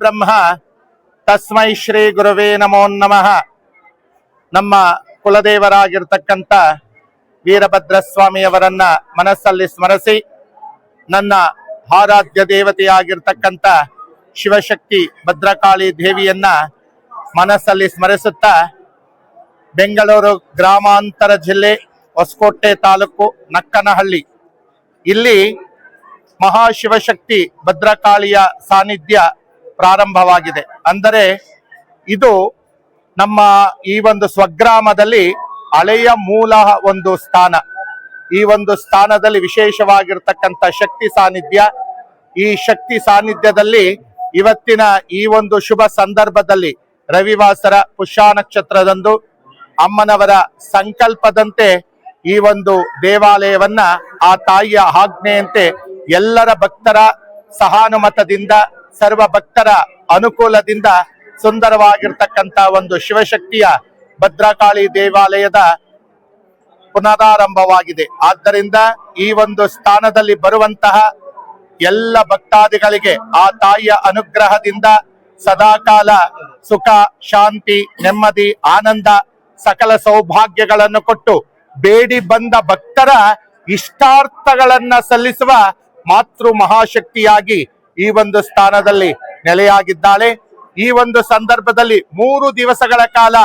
ಬ್ರಹ್ಮ ತಸ್ಮೈ ಶ್ರೀ ಗುರುವೇ ನಮೋ ನಮಃ. ನಮ್ಮ ಕುಲದೇವರಾಗಿರ್ತಕ್ಕಂಥ ವೀರಭದ್ರ ಸ್ವಾಮಿಯವರನ್ನ ಮನಸ್ಸಲ್ಲಿ ಸ್ಮರಿಸಿ, ನನ್ನ ಆರಾಧ್ಯ ದೇವತೆಯಾಗಿರ್ತಕ್ಕಂಥ ಶಿವಶಕ್ತಿ ಭದ್ರಕಾಳಿ ದೇವಿಯನ್ನ ಮನಸ್ಸಲ್ಲಿ ಸ್ಮರಿಸುತ್ತಾ, ಬೆಂಗಳೂರು ಗ್ರಾಮಾಂತರ ಜಿಲ್ಲೆ ಹೊಸಕೋಟೆ ತಾಲೂಕು ನಕ್ಕನಹಳ್ಳಿ. ಇಲ್ಲಿ ಮಹಾಶಿವಶಕ್ತಿ ಭದ್ರಕಾಳಿಯ ಸಾನ್ನಿಧ್ಯ ಪ್ರಾರಂಭವಾಗಿದೆ. ಅಂದರೆ ಇದು ನಮ್ಮ ಈ ಒಂದು ಸ್ವಗ್ರಾಮದಲ್ಲಿ ಹಳೆಯ ಮೂಲ ಒಂದು ಸ್ಥಾನ. ಈ ಒಂದು ಸ್ಥಾನದಲ್ಲಿ ವಿಶೇಷವಾಗಿರ್ತಕ್ಕಂಥ ಶಕ್ತಿ ಸಾನ್ನಿಧ್ಯ. ಈ ಶಕ್ತಿ ಸಾನ್ನಿಧ್ಯದಲ್ಲಿ ಇವತ್ತಿನ ಈ ಒಂದು ಶುಭ ಸಂದರ್ಭದಲ್ಲಿ ರವಿವಾಸರ ಪುಷ್ಯ ನಕ್ಷತ್ರದಂದು ಅಮ್ಮನವರ ಸಂಕಲ್ಪದಂತೆ ಈ ಒಂದು ದೇವಾಲಯವನ್ನ ಆ ತಾಯಿಯ ಆಜ್ಞೆಯಂತೆ ಎಲ್ಲರ ಭಕ್ತರ ಸಹಾನುಮತದಿಂದ ಸರ್ವ ಭಕ್ತರ ಅನುಕೂಲದಿಂದ ಸುಂದರವಾಗಿರ್ತಕ್ಕಂತ ಒಂದು ಶಿವಶಕ್ತಿಯ ಭದ್ರಕಾಳಿ ದೇವಾಲಯದ ಪುನರಾರಂಭವಾಗಿದೆ. ಆದ್ದರಿಂದ ಈ ಒಂದು ಸ್ಥಾನದಲ್ಲಿ ಬರುವಂತಹ ಎಲ್ಲ ಭಕ್ತಾದಿಗಳಿಗೆ ಆ ತಾಯಿಯ ಅನುಗ್ರಹದಿಂದ ಸದಾಕಾಲ ಸುಖ, ಶಾಂತಿ, ನೆಮ್ಮದಿ, ಆನಂದ, ಸಕಲ ಸೌಭಾಗ್ಯಗಳನ್ನು ಕೊಟ್ಟು ಬೇಡಿ ಬಂದ ಭಕ್ತರ ಇಷ್ಟಾರ್ಥಗಳನ್ನ ಸಲ್ಲಿಸುವ ಮಾತೃ ಮಹಾಶಕ್ತಿಯಾಗಿ ಈ ಒಂದು ಸ್ಥಾನದಲ್ಲಿ ನೆಲೆಯಾಗಿದ್ದಾಳೆ. ಈ ಒಂದು ಸಂದರ್ಭದಲ್ಲಿ ಮೂರು ದಿವಸಗಳ ಕಾಲ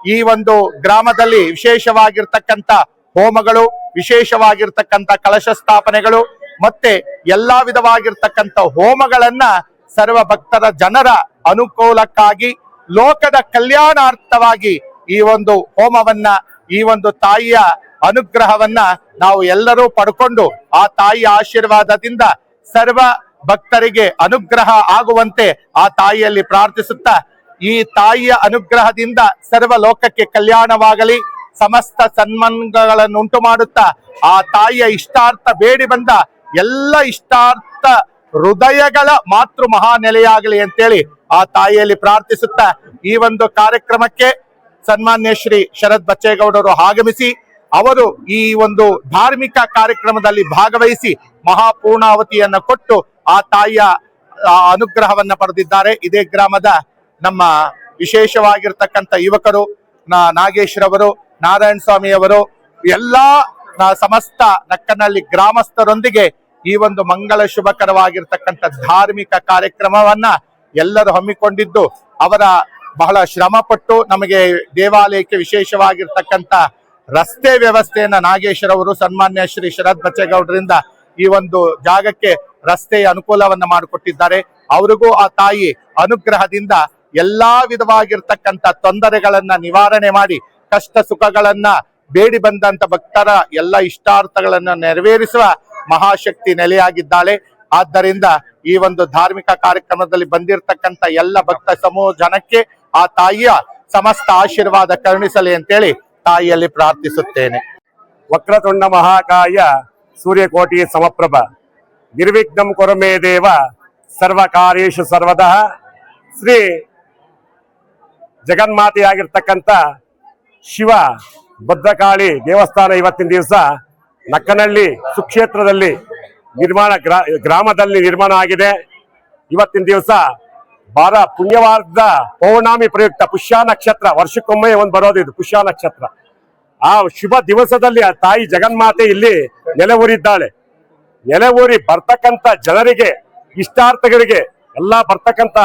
ಈ ಒಂದು ಗ್ರಾಮದಲ್ಲಿ ವಿಶೇಷವಾಗಿರ್ತಕ್ಕಂಥ ಹೋಮಗಳು, ವಿಶೇಷವಾಗಿರ್ತಕ್ಕಂಥ ಕಲಶ ಸ್ಥಾಪನೆಗಳು, ಮತ್ತೆ ಎಲ್ಲಾ ವಿಧವಾಗಿರ್ತಕ್ಕಂಥ ಹೋಮಗಳನ್ನ ಸರ್ವ ಭಕ್ತರ ಜನರ ಅನುಕೂಲಕ್ಕಾಗಿ, ಲೋಕದ ಕಲ್ಯಾಣಾರ್ಥವಾಗಿ ಈ ಒಂದು ಹೋಮವನ್ನ, ಈ ಒಂದು ತಾಯಿಯ ಅನುಗ್ರಹವನ್ನ ನಾವು ಎಲ್ಲರೂ ಪಡ್ಕೊಂಡು, ಆ ತಾಯಿಯ ಆಶೀರ್ವಾದದಿಂದ ಸರ್ವ ಭಕ್ತರಿಗೆ ಅನುಗ್ರಹ ಆಗುವಂತೆ ಆ ತಾಯಿಯಲ್ಲಿ ಪ್ರಾರ್ಥಿಸುತ್ತಾ, ಈ ತಾಯಿಯ ಅನುಗ್ರಹದಿಂದ ಸರ್ವ ಲೋಕಕ್ಕೆ ಕಲ್ಯಾಣವಾಗಲಿ, ಸಮಸ್ತ ಸನ್ಮಾನಗಳನ್ನು ಉಂಟು ಮಾಡುತ್ತಾ, ಆ ತಾಯಿಯ ಇಷ್ಟಾರ್ಥ ಬೇಡಿ ಬಂದ ಎಲ್ಲ ಇಷ್ಟಾರ್ಥ ಹೃದಯಗಳ ಮಾತೃ ಮಹಾನೆಲೆಯಾಗಲಿ ಅಂತೇಳಿ ಆ ತಾಯಿಯಲ್ಲಿ ಪ್ರಾರ್ಥಿಸುತ್ತಾ, ಈ ಒಂದು ಕಾರ್ಯಕ್ರಮಕ್ಕೆ ಸನ್ಮಾನ್ಯ ಶ್ರೀ ಶರತ್ ಬಚ್ಚೇಗೌಡರು ಆಗಮಿಸಿ, ಅವರು ಈ ಒಂದು ಧಾರ್ಮಿಕ ಕಾರ್ಯಕ್ರಮದಲ್ಲಿ ಭಾಗವಹಿಸಿ ಮಹಾಪೂರ್ಣಾವತಿಯನ್ನು ಕೊಟ್ಟು ಆ ತಾಯಿಯ ಅನುಗ್ರಹವನ್ನ ಪಡೆದಿದ್ದಾರೆ. ಇದೇ ಗ್ರಾಮದ ನಮ್ಮ ವಿಶೇಷವಾಗಿರ್ತಕ್ಕಂಥ ಯುವಕರು ನಾಗೇಶ್ ರವರು, ನಾರಾಯಣ ಸ್ವಾಮಿ ಅವರು, ಎಲ್ಲಾ ಸಮಸ್ತ ನಕ್ಕನಲ್ಲಿ ಗ್ರಾಮಸ್ಥರೊಂದಿಗೆ ಈ ಒಂದು ಮಂಗಳ ಶುಭಕರವಾಗಿರ್ತಕ್ಕಂಥ ಧಾರ್ಮಿಕ ಕಾರ್ಯಕ್ರಮವನ್ನ ಎಲ್ಲರೂ ಹಮ್ಮಿಕೊಂಡಿದ್ದು, ಅವರ ಬಹಳ ಶ್ರಮಪಟ್ಟು ನಮಗೆ ದೇವಾಲಯಕ್ಕೆ ವಿಶೇಷವಾಗಿರ್ತಕ್ಕಂಥ ರಸ್ತೆ ವ್ಯವಸ್ಥೆಯನ್ನ ನಾಗೇಶ್ವರವರು ಸನ್ಮಾನ್ಯ ಶ್ರೀ ಶರತ್ ಬಚ್ಚೇಗೌಡರಿಂದ ಈ ಒಂದು ಜಾಗಕ್ಕೆ ರಸ್ತೆಯ ಅನುಕೂಲವನ್ನ ಮಾಡಿಕೊಟ್ಟಿದ್ದಾರೆ. ಅವರಿಗೂ ಆ ತಾಯಿ ಅನುಗ್ರಹದಿಂದ ಎಲ್ಲಾ ವಿಧವಾಗಿರ್ತಕ್ಕಂಥ ತೊಂದರೆಗಳನ್ನ ನಿವಾರಣೆ ಮಾಡಿ, ಕಷ್ಟ ಸುಖಗಳನ್ನ ಬೇಡಿ ಬಂದಂತ ಭಕ್ತರ ಎಲ್ಲ ಇಷ್ಟಾರ್ಥಗಳನ್ನು ನೆರವೇರಿಸುವ ಮಹಾಶಕ್ತಿ ನೆಲೆಯಾಗಿದ್ದಾಳೆ. ಆದ್ದರಿಂದ ಈ ಒಂದು ಧಾರ್ಮಿಕ ಕಾರ್ಯಕ್ರಮದಲ್ಲಿ ಬಂದಿರತಕ್ಕಂತ ಎಲ್ಲ ಭಕ್ತ ಸಮೂಹ ಜನಕ್ಕೆ ಆ ತಾಯಿಯ ಸಮಸ್ತ ಆಶೀರ್ವಾದ ಕರುಣಿಸಲಿ ಅಂತೇಳಿ ತಾಯಿಯಲ್ಲಿ ಪ್ರಾರ್ಥಿಸುತ್ತೇನೆ. ವಕ್ರತುಂಡ ಮಹಾಕಾಯ ಸೂರ್ಯಕೋಟಿ ಸಮಪ್ರಭ. ನಿರ್ವಿಘ್ನಂ ಕೊರಮೇ ದೇವ ಸರ್ವ ಕಾರ್ಯೇಶು ಸರ್ವದಃ. ಶ್ರೀ ಜಗನ್ಮಾತೆಯಾಗಿರ್ತಕ್ಕಂಥ ಶಿವ ಭದ್ರಕಾಳಿ ದೇವಸ್ಥಾನ ಇವತ್ತಿನ ದಿವಸ ನಕ್ಕನಹಳ್ಳಿ ಸುಕ್ಷೇತ್ರದಲ್ಲಿ ನಿರ್ಮಾಣ ಗ್ರಾ, ಗ್ರಾಮದಲ್ಲಿ ನಿರ್ಮಾಣ ಆಗಿದೆ. ಇವತ್ತಿನ ದಿವಸ ಬಾರ ಪುಣ್ಯವಾರದ ಪೌರ್ಣಾಮಿ ಪ್ರಯುಕ್ತ ಪುಷ್ಯ ನಕ್ಷತ್ರ, ವರ್ಷಕ್ಕೊಮ್ಮೆ ಒಂದು ಬರೋದು ಇದು, ಪುಷ್ಯ ನಕ್ಷತ್ರ. ಆ ಶುಭ ದಿವಸದಲ್ಲಿ ಆ ತಾಯಿ ಜಗನ್ಮಾತೆ ಇಲ್ಲಿ ನೆಲೆ ಊರಿದ್ದಾಳೆ ನೆಲೆ ಊರಿ ಬರ್ತಕ್ಕಂತ ಜನರಿಗೆ, ಇಷ್ಟಾರ್ಥಗಳಿಗೆ, ಎಲ್ಲ ಬರ್ತಕ್ಕಂತ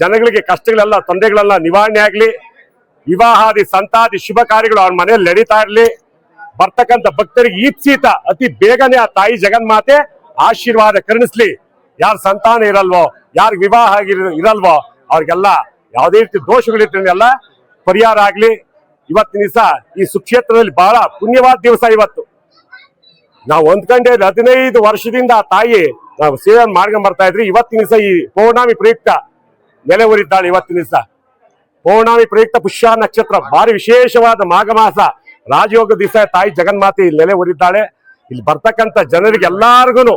ಜನಗಳಿಗೆ, ಕಷ್ಟಗಳೆಲ್ಲ, ತೊಂದರೆಗಳೆಲ್ಲ ನಿವಾರಣೆ ಆಗ್ಲಿ, ವಿವಾಹಾದಿ, ಸಂತಾದಿ ಶುಭ ಕಾರ್ಯಗಳು ಅವ್ರ ಮನೆಯಲ್ಲಿ ನಡೀತಾ ಇರ್ಲಿ. ಬರ್ತಕ್ಕಂತ ಭಕ್ತರಿಗೆ ಈಪ್ಸೀತ, ಅತಿ ಬೇಗನೆ ಆ ತಾಯಿ ಜಗನ್ಮಾತೆ ಆಶೀರ್ವಾದ ಕರುಣಿಸ್ಲಿ. ಯಾರ ಸಂತಾನ ಇರಲ್ವೋ, ಯಾರ ವಿವಾಹ ಇರಲ್ವೋ, ಅವ್ರಿಗೆಲ್ಲ ಯಾವುದೇ ರೀತಿ ದೋಷಗಳಿರ್ತಿಲ್ಲ ಪರಿಹಾರ ಆಗ್ಲಿ. ಇವತ್ತಿನ ದಿವಸ ಈ ಸುಕ್ಷೇತ್ರದಲ್ಲಿ ಬಹಳ ಪುಣ್ಯವಾದ ದಿವಸ ಇವತ್ತು. ನಾವು ಹೊಂದ್ಕೊಂಡೆ ಹದಿನೈದು ವರ್ಷದಿಂದ ತಾಯಿ ನಾವು ಸೇವೆ ಮಾಡ್ಕೊಂಡ್ ಬರ್ತಾ ಇದ್ರಿ. ಇವತ್ತಿನ ದಿವಸ ಈ ಪೌರ್ಣಮಿ ಪ್ರಯುಕ್ತ ನೆಲೆ ಊರಿದ್ದಾಳೆ ಇವತ್ತಿನ ದಿವಸ. ಪೌರ್ಣಮಿ ಪ್ರಯುಕ್ತ ಪುಷ್ಯ ನಕ್ಷತ್ರ, ಭಾರಿ ವಿಶೇಷವಾದ ಮಾಘಮಾಸ, ರಾಜಯೋಗ ದಿವಸ. ತಾಯಿ ಜಗನ್ಮಾತೆ ಇಲ್ಲಿ ನೆಲೆ ಊರಿದ್ದಾಳೆ ಇಲ್ಲಿ ಬರ್ತಕ್ಕಂಥ ಜನರಿಗೆ ಎಲ್ಲಾರ್ಗುನು,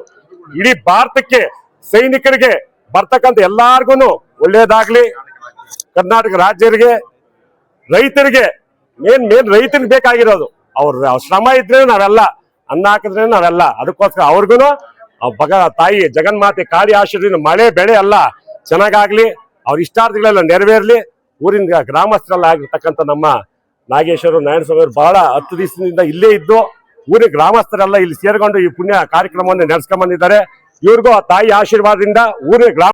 ಇಡೀ ಭಾರತಕ್ಕೆ, ಸೈನಿಕರಿಗೆ ಬರ್ತಕ್ಕಂತ ಎಲ್ಲಾರ್ಗುನು ಒಳ್ಳೇದಾಗ್ಲಿ. ಕರ್ನಾಟಕ ರಾಜ್ಯರಿಗೆ, ರೈತರಿಗೆ ಮೇನ್ ಮೇನ್ ರೈತನ್ ಬೇಕಾಗಿರೋದು. ಅವ್ರ ಶ್ರಮ ಇದ್ರೆ ನಾವೆಲ್ಲ, ಅನ್ನ ಹಾಕಿದ್ರೆ ನಾವೆಲ್ಲ. ಅದಕ್ಕೋಸ್ಕರ ಅವ್ರಿಗೂ ಬಗ ತಾಯಿ ಜಗನ್ಮಾತೆ ಕಾಳಿ ಆಶೀರ್ವಾದ ಮಳೆ, ಬೆಳೆ ಎಲ್ಲ ಚೆನ್ನಾಗಾಗ್ಲಿ, ಅವ್ರ ಇಷ್ಟಾರ್ಥಗಳೆಲ್ಲ ನೆರವೇರ್ಲಿ. ಊರಿನ ಗ್ರಾಮಸ್ಥರೆಲ್ಲ ಆಗಿರ್ತಕ್ಕಂಥ ನಮ್ಮ ನಾಗೇಶ್ವರ, ನಾರಾಯಣಸ್ವಾಮಿ ಅವರು ಬಹಳ ಹತ್ತು ದಿವಸದಿಂದ ಇಲ್ಲೇ ಇದ್ದು ಊರಿನ ಗ್ರಾಮಸ್ಥರೆಲ್ಲ ಇಲ್ಲಿ ಸೇರ್ಕೊಂಡು ಈ ಪುಣ್ಯ ಕಾರ್ಯಕ್ರಮವನ್ನು ನಡೆಸ್ಕೊಂಡ್ಬಂದಿದ್ದಾರೆ ಇವ್ರಿಗೂ ಆ ತಾಯಿ ಆಶೀರ್ವಾದದಿಂದ ಊರಿನ ಗ್ರಾಮ